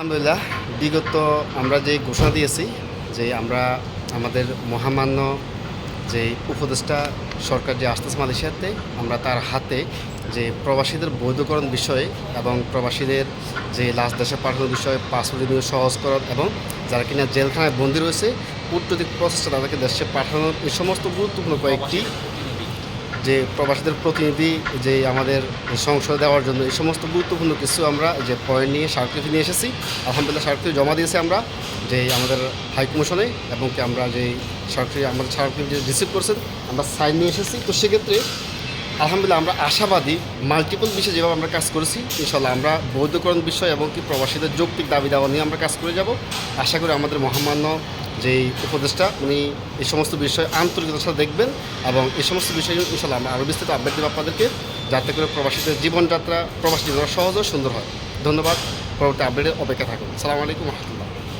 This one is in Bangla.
আলহামদুলিল্লাহ, বিগত আমরা যে ঘোষণা দিয়েছি যে আমরা আমাদের মহামান্য যে উপদেষ্টা সরকার যে আসতেছে মালয়েশিয়াতে, আমরা তার হাতে যে প্রবাসীদের বৈধকরণ বিষয়ে এবং প্রবাসীদের যে লাস্ট দেশে পাঠানোর বিষয়ে পাসপোর্ট নিয়ে সহজকরণ এবং যারা কিনা জেলখানায় বন্দী রয়েছে, কূটনৈতিক প্রচেষ্টা তাদেরকে দেশে পাঠানোর এই সমস্ত গুরুত্বপূর্ণ কয়েকটি যে প্রবাসীদের প্রতিনিধি, যে আমাদের সংসদে দেওয়ার জন্য এই সমস্ত গুরুত্বপূর্ণ কিছু আমরা যে পয়েন্ট নিয়ে স্মারকলিপি নিয়ে এসেছি, আলহামদুলিল্লাহ স্মারকলিপি জমা দিয়েছি আমরা, যে আমাদের হাই কমিশনে এবং কি আমরা যে স্মারকলিপি আমাদের স্মারকলিপি যে রিসিভ করছেন, আমরা সাইন নিয়ে এসেছি। তো সেক্ষেত্রে আলহামদুলিল্লাহ আমরা আশাবাদী মাল্টিপল বিষয়ে যেভাবে আমরা কাজ করেছি ইনশাল্লাহ আমরা বৈধকরণ বিষয় এবং কি প্রবাসীদের যৌক্তিক দাবি দাওয়া নিয়ে আমরা কাজ করে যাব। আশা করি আমাদের মহামান্য যেই উপদেষ্টা, উনি এই সমস্ত বিষয়ে আন্তরিকতার সাথে দেখবেন এবং এই সমস্ত বিষয় ইনশাল্লাহ আমরা আরও বিস্তৃত আপডেট দেবো আপনাদেরকে, যাতে করে প্রবাসীদের জীবনযাত্রা, প্রবাসী জীবন সহজ ও সুন্দর হয়। ধন্যবাদ। পরবর্তী আপডেটের অপেক্ষা থাকুন। সালামু আলাইকুম রহমতুল্লাহ।